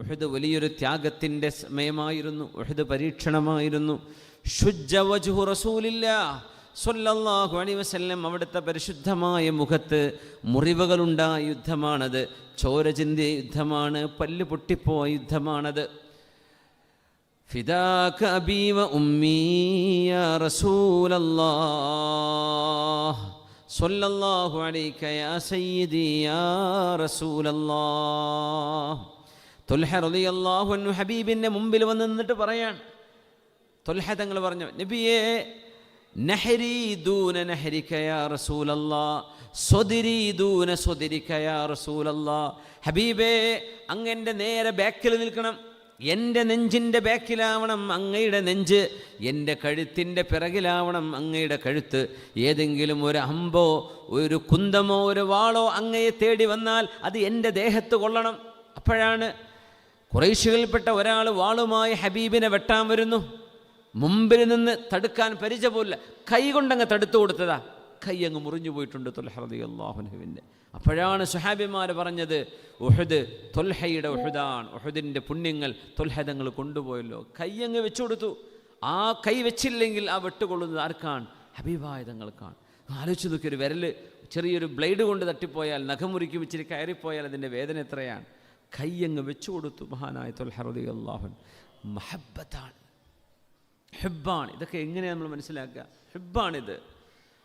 ഉഹദ് വലിയൊരു ത്യാഗത്തിന്റെ സമയമായിരുന്നു ഉഹദ് പരീക്ഷണമായിരുന്നു. ഷുജ്ജവജുഹു റസൂലില്ല സൊല്ലാഹു അണിവസല്ലം അവിടുത്തെ പരിശുദ്ധമായ മുഖത്ത് മുറിവുകളുണ്ടായ യുദ്ധമാണത്. ചോരചിന്തിയ യുദ്ധമാണ് പല്ല് പൊട്ടിപ്പോയ യുദ്ധമാണത്. ഫിദാക അബീവ ഉമ്മീയ റസൂലല്ലാഹ് സൊല്ലാഹു അലൈക്കയ റസൂലല്ലാഹ് തൊൽഹ ഹബീബിന്റെ മുമ്പിൽ വന്ന് നിന്നിട്ട് പറയാണ്. തൊൽഹ തങ്ങൾ പറഞ്ഞു നബിയേ നഹരി ദൂന നഹരിക യാ റസൂലല്ലാ സ്വതിരി ദൂന സ്വതിരിക്കയാ റസൂലല്ലാ. ഹബീബേ അങ്ങന്റെ നേരെ ബാക്കിൽ നിൽക്കണം. എന്റെ നെഞ്ചിന്റെ ബാക്കിലാവണം അങ്ങയുടെ നെഞ്ച്. എന്റെ കഴുത്തിന്റെ പിറകിലാവണം അങ്ങയുടെ കഴുത്ത്. ഏതെങ്കിലും ഒരു അമ്പോ ഒരു കുന്തമോ ഒരു വാളോ അങ്ങയെ തേടി വന്നാൽ അത് എന്റെ ദേഹത്ത് കൊള്ളണം. അപ്പോഴാണ് കുറേശുകളിൽപ്പെട്ട ഒരാൾ വാളുമായി ഹബീബിനെ വെട്ടാൻ വരുന്നു. മുമ്പിൽ നിന്ന് തടുക്കാൻ പരിചയമില്ല കൈ കൊണ്ടങ്ങ് തടുത്തു കൊടുത്തതാ. കൈ അങ്ങ് മുറിഞ്ഞു പോയിട്ടുണ്ട് തൊൽഹറതി അള്ളാഹുനുവിന്റെ അപ്പോഴാണ് സുഹാബിമാർ പറഞ്ഞത് ഉഹദ് തൊൽഹയുടെ ഉഹദാണ്. ഉഹദിന്റെ പുണ്യങ്ങൾ തൊൽഹദങ്ങൾ കൊണ്ടുപോയല്ലോ. കൈ അങ്ങ് വെച്ചു കൊടുത്തു. ആ കൈ വെച്ചില്ലെങ്കിൽ ആ വെട്ടുകൊള്ളുന്നത് ആർക്കാണ്? ഹബീബായുധങ്ങൾക്കാണ് ആലോചിച്ച് നോക്കി ഒരു വിരൽ ചെറിയൊരു ബ്ലേഡ് കൊണ്ട് തട്ടിപ്പോയാൽ നഖമുറിക്കും ഇച്ചിരി കയറിപ്പോയാൽ അതിന്റെ വേദന എത്രയാണ്? കൈ അങ്ങ് വെച്ചു കൊടുത്തു മഹാനായ തൊൽഹറതി അള്ളാഹുൻ മഹബത്താണ് ഹെബ്ബാണ്. ഇതൊക്കെ എങ്ങനെയാണ് നമ്മൾ മനസ്സിലാക്കുക? ഹെബ്ബാണിത്.